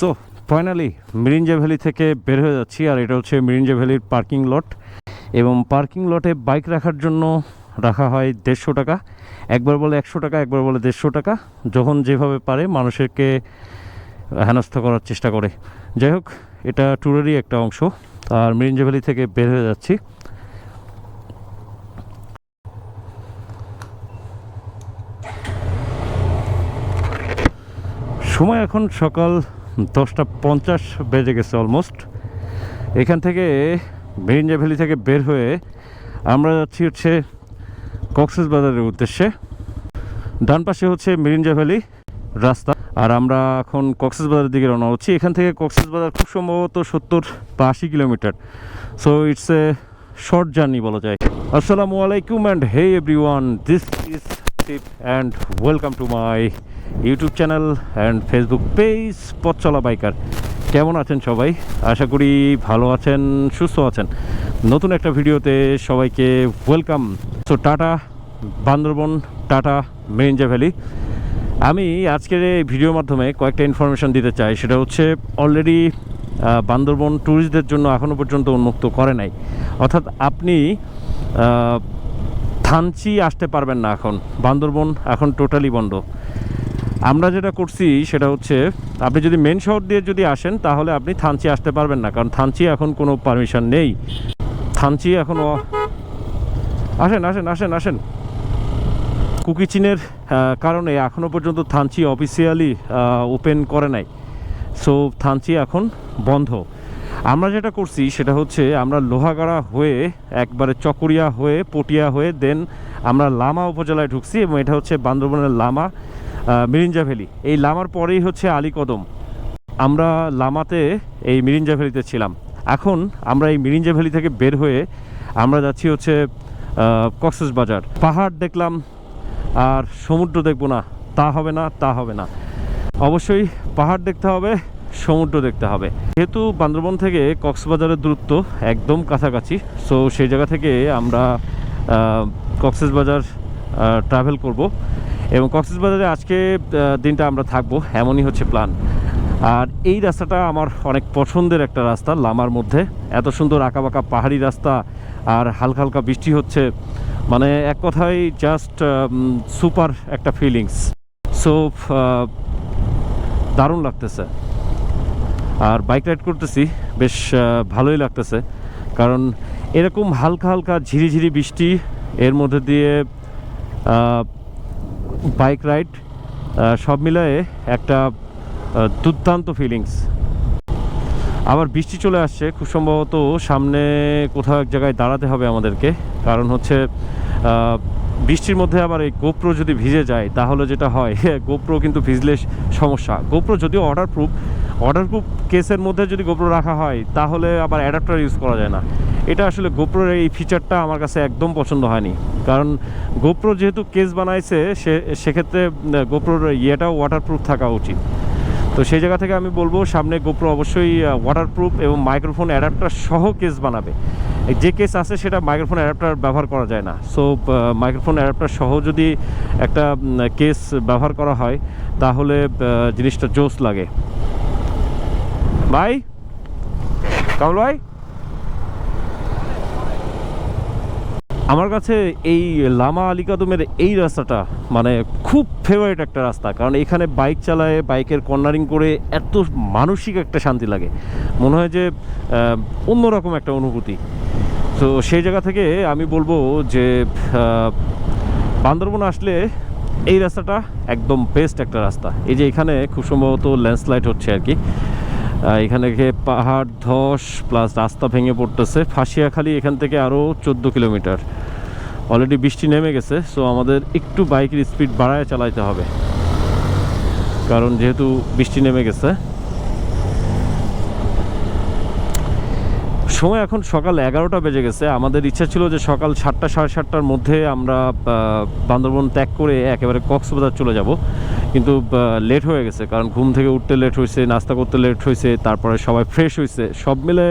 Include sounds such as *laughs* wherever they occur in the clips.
So finally Mirinja valley থেকে বের হয়ে যাচ্ছি, আর এটা হচ্ছে মিরিঞ্জা ভ্যালির পার্কিং লট এবং পার্কিং লটে বাইক রাখার জন্য রাখা হয় দেড়শো টাকা। একবার বলে একশো টাকা, একবার বলে দেড়শো টাকা। যখন যেভাবে পারে মানুষকে হেনস্থ করার চেষ্টা করে। যাই হোক, এটা ট্যুরেরই একটা অংশ। আর মিরিঞ্জা ভ্যালি থেকে বের হয়ে যাচ্ছি। সময় এখন সকাল দশটা পঞ্চাশ বেজে গেছে অলমোস্ট এখান থেকে মেরিঞ্জা ভ্যালি থেকে বের হয়ে আমরা যাচ্ছি হচ্ছে কক্সেস বাজারের উদ্দেশ্যে। ডান পাশে হচ্ছে মিরিঞ্জা ভ্যালি রাস্তা। আর আমরা এখন কক্সেস বাজারের দিকে রওনা হচ্ছি। এখান থেকে কক্সেস বাজার খুব সম্ভবত সত্তর বা আশি kilometre. So it's a short journey বলা যায়। আসসালামু আলাইকুম and hey everyone this is Tip and welcome to my YouTube channel and Facebook page Poth Chola biker কেমন আছেন সবাই? আশা করি ভালো আছেন, সুস্থ আছেন। নতুন একটা ভিডিওতে সবাইকে ওয়েলকাম। সো টাটা, বান্দরবন, টাটা মেরিঞ্জা ভ্যালি। আমি আজকের এই ভিডিওর মাধ্যমে কয়েকটা ইনফরমেশন দিতে চাই। সেটা হচ্ছে অলরেডি বান্দরবন ট্যুরিস্টদের জন্য এখনও পর্যন্ত উন্মুক্ত করে নাই। অর্থাৎ আপনি থানচি আসতে পারবেন না এখন। বান্দরবন এখন টোটালি বন্ধ। আমরা যেটা করছি সেটা হচ্ছে, আপনি যদি মেন শহর দিয়ে যদি আসেন, তাহলে আপনি থানচি আসতে পারবেন না, কারণ থানচি এখন কোনো পারমিশন নেই। থানচি এখনও আসেন আসেন আসেন আসেন। কুকি চিনের কারণে এখনও পর্যন্ত থানচি অফিসিয়ালি ওপেন করে নাই। সো থানচি এখন বন্ধ। আমরা যেটা করছি সেটা হচ্ছে, আমরা লোহাগাড়া হয়ে, একবারে চকরিয়া হয়ে, পটিয়া হয়ে দেন আমরা লামা উপজেলায় ঢুকছি এবং এটা হচ্ছে বান্দরবনের লামা। মিরিঞ্জা ভ্যালি। এই লামার পরেই হচ্ছে আলীকদম আমরা লামাতে এই মিরিঞ্জা ভ্যালিতে ছিলাম। এখন আমরা এই মিরিঞ্জা ভ্যালি থেকে বের হয়ে আমরা যাচ্ছি হচ্ছে কক্সেস বাজার। পাহাড় দেখলাম, আর সমুদ্র দেখব না। তা হবে না, তা হবে না। অবশ্যই পাহাড় দেখতে হবে, সমুদ্র দেখতে হবে। যেহেতু বান্দরবন থেকে কক্সবাজারের দূরত্ব একদম কাছাকাছি সো সেই জায়গা থেকে আমরা কক্সেস বাজার ট্রাভেল করব। এবং কক্সেস বাজারে আজকে দিনটা আমরা থাকব, এমনই হচ্ছে প্ল্যান আর এই রাস্তাটা আমার অনেক পছন্দের একটা রাস্তা, লামার মধ্যে। এত সুন্দর আঁকাবাঁকা পাহাড়ি রাস্তা, আর হালকা হালকা বৃষ্টি হচ্ছে। মানে এক কথায় জাস্ট সুপার একটা ফিলিংস সো দারুণ লাগতেছে। আর বাইক রাইড করতেছি, বেশ ভালোই লাগতেছে। কারণ এরকম হালকা হালকা ঝিরিঝিরি বৃষ্টি, এর মধ্যে দিয়ে বাইক রাইড সব মিলায়ে একটা দুর্দান্ত ফিলিংস আবার বৃষ্টি চলে আসছে, খুব সম্ভবত সামনে কোথাও এক জায়গায় দাঁড়াতে হবে আমাদেরকে। কারণ হচ্ছে বৃষ্টির মধ্যে আবার এই গোপ্রো যদি ভিজে যায়, তাহলে যেটা হয় *laughs* গোপ্রো কিন্তু ভিজলে সমস্যা। গোপ্রো যদিও অর্ডার প্রুফ অর্ডার প্রুফ কেসের মধ্যে যদি গোপ্রো রাখা হয়, তাহলে আবার অ্যাডাপ্টার ইউজ করা যায় না। এটা আসলে গোপ্রোর এই ফিচারটা আমার কাছে একদম পছন্দ হয়নি। কারণ গোপ্রো যেহেতু কেস বানাইছে, সে, সেক্ষেত্রে গোপ্রোর ইয়েটাও ওয়াটারপ্রুফ থাকা উচিত। তো সেই জায়গা থেকে আমি বলব, সামনে গোপ্রো অবশ্যই ওয়াটারপ্রুফ এবং মাইক্রোফোন অ্যাডাপ্টার সহ কেস বানাবে। যে কেস আছে, সেটা মাইক্রোফোন অ্যাডাপ্টার ব্যবহার করা যায় না। সো মাইক্রোফোন অ্যাডাপ্টার সহ যদি একটা কেস ব্যবহার করা হয়, তাহলে জিনিসটা জোস লাগে। ভাই? কামল ভাই? আমার কাছে এই লামা আলিকাদমের এই রাস্তাটা মানে খুব ফেভারিট একটা রাস্তা। কারণ এখানে বাইক চালায় বাইকের কর্নারিং করে এত মানসিক একটা শান্তি লাগে। মনে হয় যে অন্যরকম একটা অনুভূতি। তো সেই জায়গা থেকে আমি বলব যে বান্দরবন আসলে এই রাস্তাটা একদম বেস্ট একটা রাস্তা। এই যে এখানে খুব সম্ভবত ল্যান্ডস্লাইড হচ্ছে আর কি। এখানে পাহাড়, ধস প্লাস রাস্তা ভেঙে পড়তেছে। ফাঁসিয়াখালি এখান থেকে আরও চোদ্দ কিলোমিটার। অলরেডি বৃষ্টি নেমে গেছে সো আমাদের একটু বাইকের স্পিড বাড়ায় চালাইতে হবে। কারণ যেহেতু বৃষ্টি নেমে গেছে। সময় এখন সকাল এগারোটা বেজে গেছে। আমাদের ইচ্ছা ছিল যে সকাল সাতটা, সাড়ে সাতটার মধ্যে আমরা বান্দরবন ত্যাগ করে একেবারে কক্সবাজার চলে যাব। কিন্তু লেট হয়ে গেছে। কারণ ঘুম থেকে উঠতে লেট হয়েছে নাস্তা করতে লেট হয়েছে তারপরে সবাই ফ্রেশ হয়েছে সব মিলে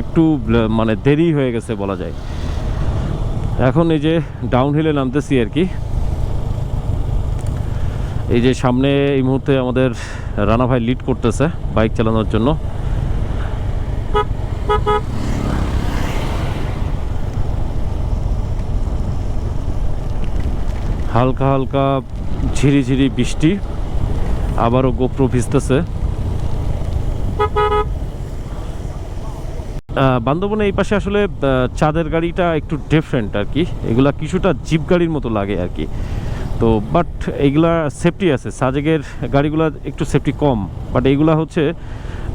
একটু মানে দেরি হয়ে গেছে বলা যায়। এখন এই যে ডাউন হিলে নামতেছি আর কি। এই যে সামনে এই মুহূর্তে আমাদের রানা ভাই লিড করতেছে বাইক চালানোর জন্য। হালকা হালকা ঝিরিঝিরি বৃষ্টি আবারও গোপ্র ভিজতেছে। আহ, বান্দরবনে এই পাশে আসলে চাঁদের গাড়িটা একটু ডিফারেন্ট আর কি। এগুলা কিছুটা জিপ গাড়ির মতো লাগে আর কি। তো বাট এইগুলা সেফটি আছে। সাজেকের গাড়িগুলা একটু সেফটি কম বাট এইগুলা হচ্ছে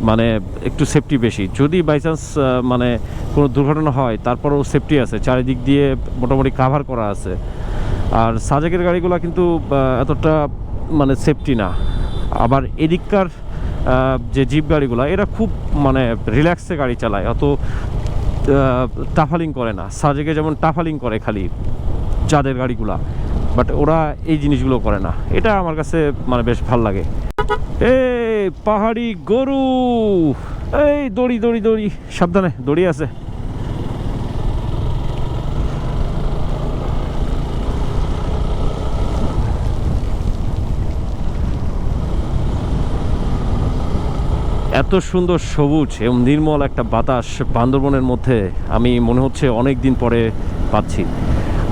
মানে একটু সেফটি বেশি। যদি বাই চান্স মানে কোনো দুর্ঘটনা হয় তারপরও সেফটি আছে। চারিদিক দিয়ে মোটামুটি কাভার করা আছে। আর সাজেকের গাড়িগুলো কিন্তু এতটা মানে সেফটি না। আবার এদিককার যে জিপ গাড়িগুলো, এরা খুব মানে রিল্যাক্সে গাড়ি চালায়। অত টাফালিং করে না। সাজেকে যেমন টাফালিং করে খালি চাঁদের গাড়িগুলা বাট ওরা এই জিনিসগুলো করে না। এটা আমার কাছে মানে বেশ ভালো লাগে। এই পাহাড়ি গরু! এই দড়ি দড়ি দড়ি, সাবধানে, দড়ি আছে। এত সুন্দর সবুজ এবং নির্মল একটা বাতাস বান্দরবনের মধ্যে আমি মনে হচ্ছে অনেক দিন পরে পাচ্ছি।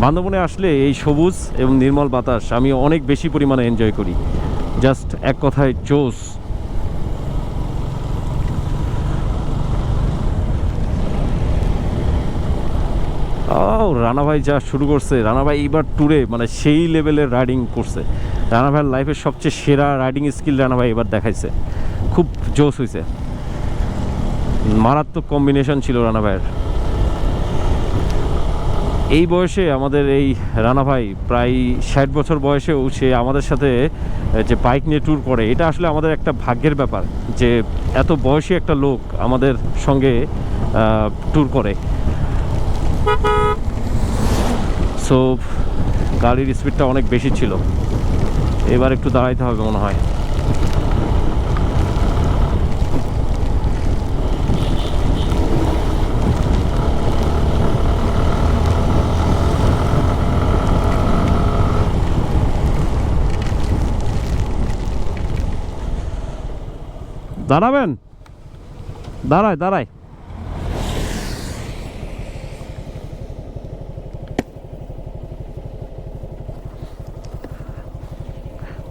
বান্দরবনে আসলে এই সবুজ এবং নির্মল বাতাস আমি অনেক বেশি পরিমাণে এনজয় করি। জাস্ট এক কথায় জোস ও রানা ভাই যা শুরু করছে, রানা ভাই এইবার ট্যুরে মানে সেই লেভেলের রাইডিং করছে। রানা ভাইয়ের লাইফের সবচেয়ে সেরা রাইডিং স্কিল রানা ভাই এবার দেখাইছে। খুব জোশ হয়েছে মারাত্মক কম্বিনেশন ছিল রানা ভাইয়ের। এই বয়সে আমাদের এই রানা ভাই প্রায় ষাট বছর বয়সেও সে আমাদের সাথে যে বাইক নিয়ে ট্যুর করে, এটা আসলে আমাদের একটা ভাগ্যের ব্যাপার যে এত বয়সী একটা লোক আমাদের সঙ্গে ট্যুর করে। সো গাড়ির স্পিডটা অনেক বেশি ছিল। এবার একটু দাঁড়াইতে হবে মনে হয়। দাঁড়াবেন। দাঁড়ায় দাঁড়ায়।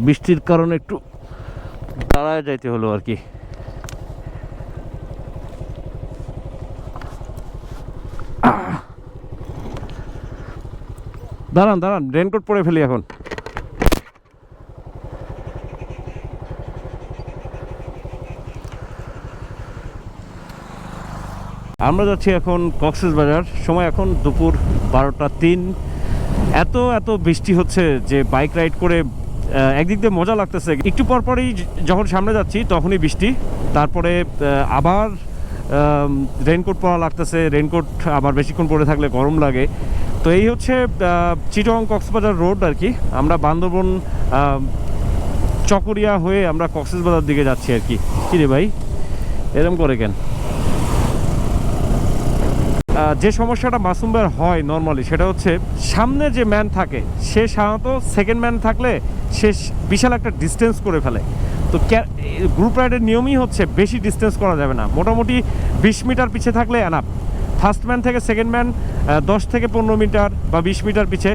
বৃষ্টির কারণে একটু দাঁড়ায় যাইতে হলো আর কি। দাঁড়ান দাঁড়ান রেনকোট পরে ফেলি এখন। আমরা যাচ্ছি এখন কক্সেস বাজার। সময় এখন দুপুর বারোটা তিন। এত এত বৃষ্টি হচ্ছে যে বাইক রাইড করে একদিক দিয়ে মজা লাগতেছে। একটু পর পরই যখন সামনে যাচ্ছি তখনই বৃষ্টি। তারপরে আবার রেনকোট পরা লাগতেছে। রেনকোট আবার বেশিক্ষণ পরে থাকলে গরম লাগে। তো এই হচ্ছে চিটং কক্সবাজার রোড আর কি। আমরা বান্দরবন চকরিয়া হয়ে আমরা কক্সবাজার দিকে যাচ্ছি আর কি রে ভাই? এরম করে কেন? যে সমস্যাটা মাসুম ভাইয়ের হয় নর্মালি সেটা হচ্ছে সামনে যে ম্যান থাকে, সে সাধারণত সেকেন্ড ম্যান থাকলে সে বিশাল একটা ডিস্টেন্স করে ফেলে। তো গ্রুপ রাইডের নিয়মই হচ্ছে বেশি ডিস্টেন্স করা যাবে না। মোটামুটি বিশ মিটার পিছে থাকলে অ্যানাপ ফার্স্ট ম্যান থেকে সেকেন্ড ম্যান দশ থেকে পনেরো মিটার বা বিশ মিটার পিছে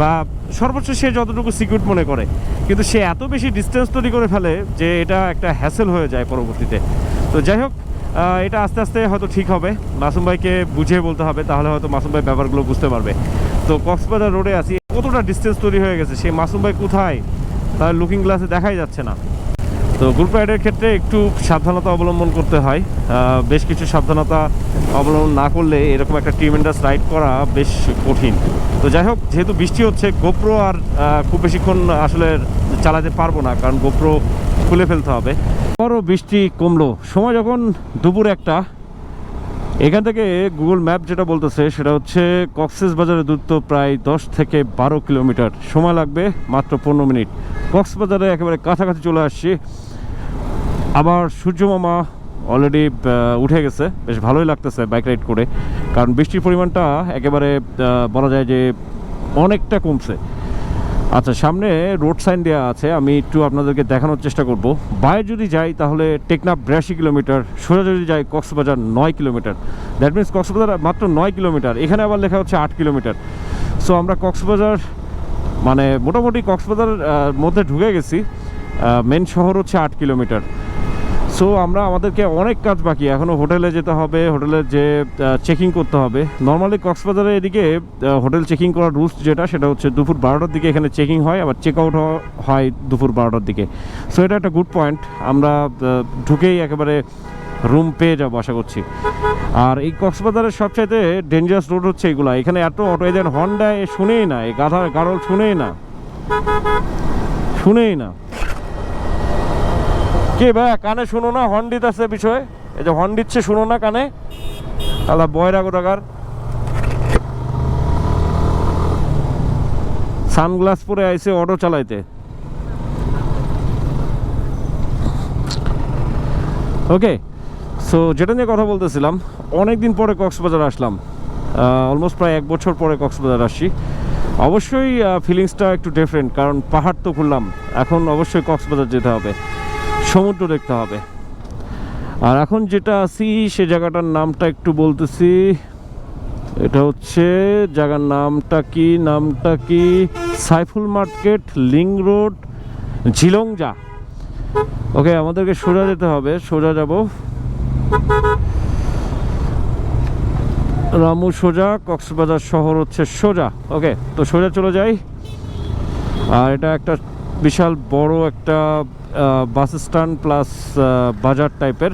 বা সর্বোচ্চ সে যতটুকু সিকিউর মনে করে। কিন্তু সে এত বেশি ডিস্টেন্স তৈরি করে ফেলে যে এটা একটা হ্যাসেল হয়ে যায় পরবর্তীতে। তো যাই হোক এটা আস্তে আস্তে হয়তো ঠিক হবে। মাসুম ভাইকে বুঝিয়ে বলতে হবে, তাহলে হয়তো মাসুম ভাই ব্যাপারগুলো বুঝতে পারবে। তো কক্সবাজার রোডে আছি, কতটা ডিস্টেন্স তৈরি হয়ে গেছে? সেই মাসুম ভাই কোথায়? তার লুকিং গ্লাসে দেখাই যাচ্ছে না। তো গ্রুপ রাইডের ক্ষেত্রে একটু সাবধানতা অবলম্বন করতে হয়। বেশ কিছু সাবধানতা অবলম্বন না করলে এরকম একটা ট্রিমেন্ডাস রাইড করা বেশ কঠিন। তো যাই হোক, যেহেতু বৃষ্টি হচ্ছে গোপ্রো আর খুব বেশিক্ষণ আসলে চালাতে পারব না, কারণ গোপ্রো খুলে ফেলতে হবে। বড় বৃষ্টি কমলো। সময় যখন দুপুর একটা, এখান থেকে গুগল ম্যাপ যেটা বলতেছে, সেটা হচ্ছে কক্সেস বাজারের দূরত্ব প্রায় দশ থেকে বারো কিলোমিটার। সময় লাগবে মাত্র পনেরো মিনিট। কক্সবাজারে একেবারে কাছাকাছি চলে আসছি। আবার সূর্য মামা অলরেডি উঠে গেছে। বেশ ভালোই লাগতেছে বাইক রাইড করে। কারণ বৃষ্টির পরিমাণটা একেবারে বলা যায় যে অনেকটা কমছে। আচ্ছা সামনে রোড সাইন দেওয়া আছে, আমি একটু আপনাদেরকে দেখানোর চেষ্টা করব। বাইরে যদি যাই, তাহলে টেকনাফ বিরাশি কিলোমিটার, সোজা যদি যাই, কক্সবাজার নয় কিলোমিটার। দ্যাট মিনস কক্সবাজার মাত্র নয় কিলোমিটার। এখানে আবার লেখা হচ্ছে আট কিলোমিটার। সো আমরা কক্সবাজার মানে মোটামুটি কক্সবাজার মধ্যে ঢুকে গেছি। মেন শহর হচ্ছে আট কিলোমিটার। সো আমরা আমাদেরকে অনেক কাজ বাকি। এখনও হোটেলে যেতে হবে, হোটেলে যে চেকিং করতে হবে। নর্মালি কক্সবাজারে এদিকে হোটেল চেকিং করার রুলস যেটা, সেটা হচ্ছে দুপুর বারোটার দিকে এখানে চেকিং হয়, আবার চেক আউট হয় দুপুর বারোটার দিকে। সো এটা একটা গুড পয়েন্ট আমরা ঢুকেই একেবারে রুম পেয়ে যাব আশা করছি। আর এই কক্সবাজারের সবচাইতে ডেঞ্জারাস রোড হচ্ছে এগুলো। এখানে এত অটো এজেন্ট হন্ডায় শুনেই না, এই গাধা গারল শুনেই না। শুনেই না। কে ভাই, কানে শুনো না হর্ন দিতেছে বিষয়ে? এই যে হর্ন দিচ্ছে শুনো না কানে? আল্লাহ বয়রা গোটাকার সানগ্লাস পরে আইসে অটো চালাইতে। ওকে, সো যেটা নিয়ে কথা বলতেছিলাম অনেক দিন পরে কক্সবাজার আসলাম। অলমোস্ট প্রায় এক বছর পরে কক্সবাজার আসছি। অবশ্যই ফিলিংসটা একটু ডিফারেন্ট কারণ পাহাড় তো ঘুরলাম এখন অবশ্যই কক্সবাজার যেতে হবে। সমুদ্র দেখতে হবে। আর এখন যেটা আছি, সে জায়গাটার নামটা একটু বলতেছি। এটা হচ্ছে জায়গার নামটা কি? নামটা কি? Saiful market, link road Jhilongja okay, আমাদেরকে সোজা যেতে হবে। সোজা যাব। রামু সোজা, কক্সবাজার শহর হচ্ছে সোজা। ওকে, তো সোজা চলে যাই। আর এটা একটা বিশাল বড় একটা বাস স্ট্যান্ড প্লাস বাজার টাইপের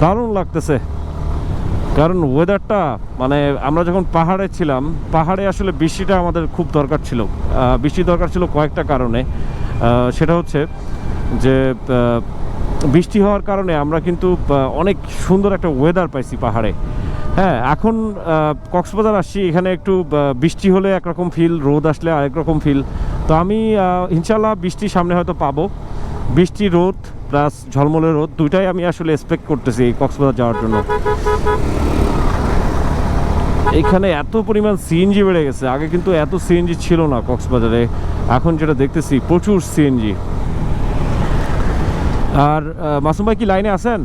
দারুণ লাগতেছে। কারণ ওয়েদারটা মানে আমরা যখন পাহাড়ে ছিলাম, পাহাড়ে আসলে বৃষ্টিটা আমাদের খুব দরকার ছিল। বৃষ্টি দরকার ছিল কয়েকটা কারণে। সেটা হচ্ছে যে বৃষ্টি হওয়ার কারণে আমরা কিন্তু অনেক সুন্দর একটা ওয়েদার পাইছি পাহাড়ে। হ্যাঁ এখন কক্সবাজার আসছি, এখানে একটু বৃষ্টি হলে একরকম ফিল রোদ আসলে আরেক রকম ফিল তো আমি ইনশাল্লাহ বৃষ্টি সামনে হয়তো পাবো। বৃষ্টি রোদ প্লাস ঝলমলে রোদ, দুইটাই আমি আসলে এক্সপেক্ট করতেছি কক্সবাজার যাওয়ার জন্য। এখানে এত পরিমাণ সিএনজি বেড়ে গেছে, আগে কিন্তু এত সিএনজি ছিল না কক্সবাজারে, এখন যেটা দেখতেছি প্রচুর সিএনজি আর মাসুম ভাই কি লাইনে আছেন?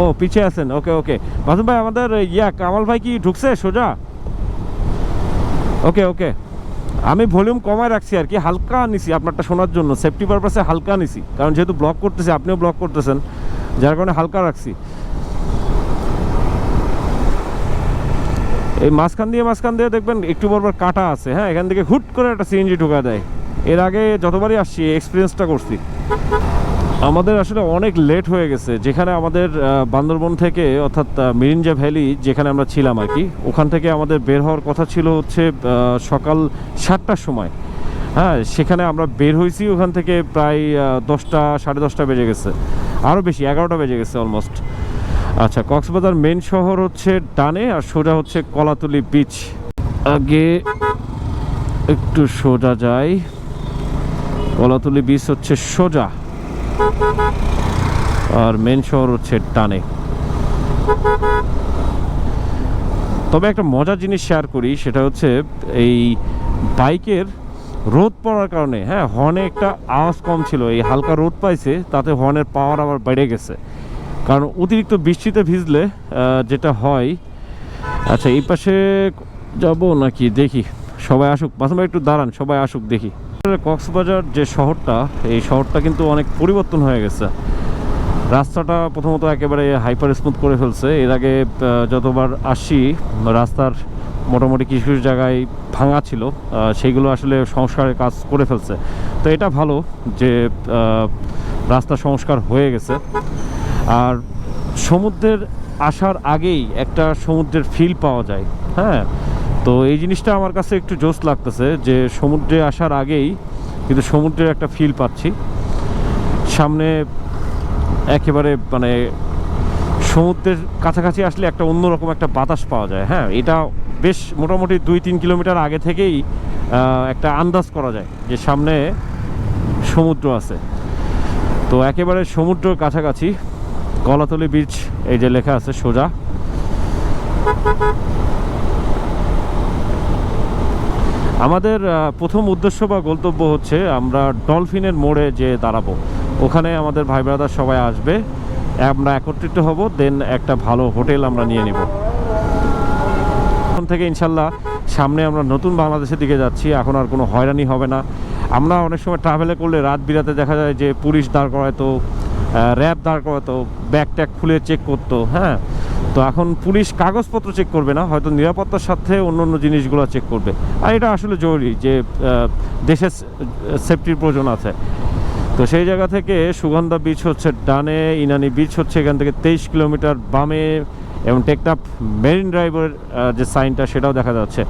ও, পিছিয়ে আছেন, ওকে ওকে। মাসুম ভাই, আমাদের ইয়া, কামাল ভাই কি ঢুকছে সোজা? ওকে ওকে। আমি ভলিউম কমায় রাখছি আর কি, হালকা নিছি আপনারটা শোনার জন্য সেফটি পারপাসে হালকা নিছি, কারণ যেহেতু ব্লক করতেছি, আপনিও ব্লক করতেছেন, যার কারণে হালকা রাখছি। এই মাঝখান দিয়ে মাঝখান দিয়ে দেখবেন একটু বরবার কাটা আছে হ্যাঁ এখান থেকে হুট করে একটা সিএনজি ঢুকা দেয়। এর আগে যতবারই আসছি এক্সপিরিয়েন্সটা করছি। আমাদের আসলে অনেক লেট হয়ে গেছে। যেখানে আমাদের বান্দরবন থেকে, অর্থাৎ মিরিঞ্জা ভ্যালি যেখানে আমরা ছিলাম আর কি, ওখান থেকে আমাদের বের হওয়ার কথা ছিল হচ্ছে সকাল সাতটার সময়। হ্যাঁ সেখানে আমরা বের হয়েছি, ওখান থেকে প্রায় দশটা, সাড়ে দশটা বেজে গেছে। আরও বেশি, এগারোটা বেজে গেছে অলমোস্ট আচ্ছা কক্সবাজার মেন শহর হচ্ছে ডানে আর সোজা হচ্ছে কলাতলি বিচ আগে একটু সোজা যাই। কলাতলি বিচ হচ্ছে সোজা। আর মেন শহর হচ্ছে টানে। তবে একটা মজার জিনিস শেয়ার করি, সেটা হচ্ছে এই বাইকের রোদ পড়ার কারণে হ্যাঁ হর্নে একটা আওয়াজ কম ছিল, এই হালকা রোদ পাইছে, তাতে হর্নের পাওয়ার আবার বেড়ে গেছে। কারণ অতিরিক্ত বৃষ্টিতে ভিজলে যেটা হয় আচ্ছা এই পাশে যাব নাকি? দেখি, সবাই আসুক মাঝে একটু দাঁড়ান, সবাই আসুক, দেখি। কক্সবাজার যে শহরটা, এই শহরটা কিন্তু অনেক পরিবর্তন হয়ে গেছে। রাস্তাটা প্রথমত একেবারে হাইপার স্মুথ করে ফেলছে। এর আগে যতবার আসি, রাস্তার মোটামুটি কিছু কিছু জায়গায় ভাঙা ছিল। সেইগুলো আসলে সংস্কারের কাজ করে ফেলছে। তো এটা ভালো যে রাস্তা সংস্কার হয়ে গেছে। আর সমুদ্রের আসার আগেই একটা সমুদ্রের ফিল পাওয়া যায়। হ্যাঁ? তো এই জিনিসটা আমার কাছে একটু জোস লাগতেছে যে সমুদ্রে আসার আগেই কিন্তু সমুদ্রের একটা ফিল পাচ্ছি। সামনে একেবারে মানে সমুদ্রের কাছাকাছি আসলে একটা অন্যরকম একটা বাতাস পাওয়া যায় হ্যাঁ? এটা বেশ মোটামুটি দুই তিন কিলোমিটার আগে থেকেই একটা আন্দাজ করা যায় যে সামনে সমুদ্র আছে। তো একেবারে সমুদ্রের কাছাকাছি, কলাতলি বিচ এই যে লেখা আছে সোজা। আমাদের প্রথম উদ্দেশ্য বা গন্তব্য হচ্ছে আমরা ডলফিনের মোড়ে যে দাঁড়াবো। ওখানে আমাদের ভাই ব্রাদার সবাই আসবে, আমরা একত্রিত হব, দেন একটা ভালো হোটেল আমরা নিয়ে নিব। এখন থেকে ইনশাল্লাহ সামনে আমরা নতুন বাংলাদেশের দিকে যাচ্ছি, এখন আর কোনো হয়রানি হবে না। আমরা অনেক সময় ট্রাভেলে করলে রাত বিরাতে দেখা যায় যে পুলিশ দাঁড় করাতো র্যাব দাঁড় করাতো ব্যাগ ট্যাগ খুলে চেক করতো হ্যাঁ? তো এখন পুলিশ কাগজপত্র চেক করবে না, হয়তো নিরাপত্তার সাথে অন্য অন্য জিনিসগুলো চেক করবে। আর এটা আসলে জরুরি যে দেশের সেফটির প্রয়োজন আছে। তো সেই জায়গা থেকে সুগন্ধা বিচ হচ্ছে ডানে, ইনানি বিচ হচ্ছে এখান থেকে তেইশ কিলোমিটার বামে এবং টেকটাপ মেরিন ড্রাইভের যে সাইনটা সেটাও দেখা যাচ্ছে।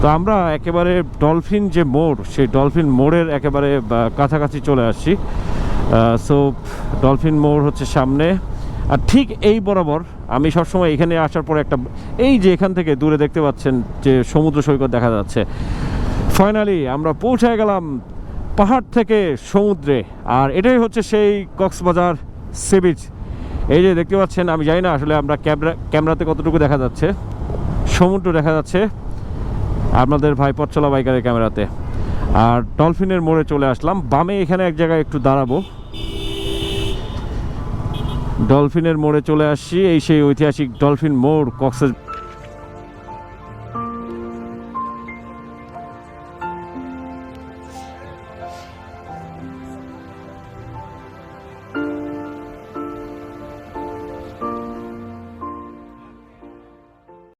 তো আমরা একেবারে ডলফিন যে মোড়, সেই ডলফিন মোড়ের একেবারে কাছাকাছি চলে আসছি। সো ডলফিন মোড় হচ্ছে সামনে। আর ঠিক এই বরাবর আমি সবসময় এখানে আসার পরে একটা এই যে এখান থেকে দূরে দেখতে পাচ্ছেন যে সমুদ্র সৈকত দেখা যাচ্ছে। ফাইনালি আমরা পৌঁছে গেলাম পাহাড় থেকে সমুদ্রে। আর এটাই হচ্ছে সেই কক্সবাজার সি বিচ এই যে দেখতে পাচ্ছেন, আমি জানি না আসলে আমরা ক্যামেরা ক্যামেরাতে কতটুকু দেখা যাচ্ছে। সমুদ্র দেখা যাচ্ছে আপনাদের ভাই পথচলা বাইকারের ক্যামেরাতে। আর ডলফিনের মোড়ে চলে আসলাম। বামে এখানে এক জায়গায় একটু দাঁড়াবো। ডলফিনের মোড়ে চলে আসছি। এই সেই ঐতিহাসিক ডলফিন মোড় কক্সেস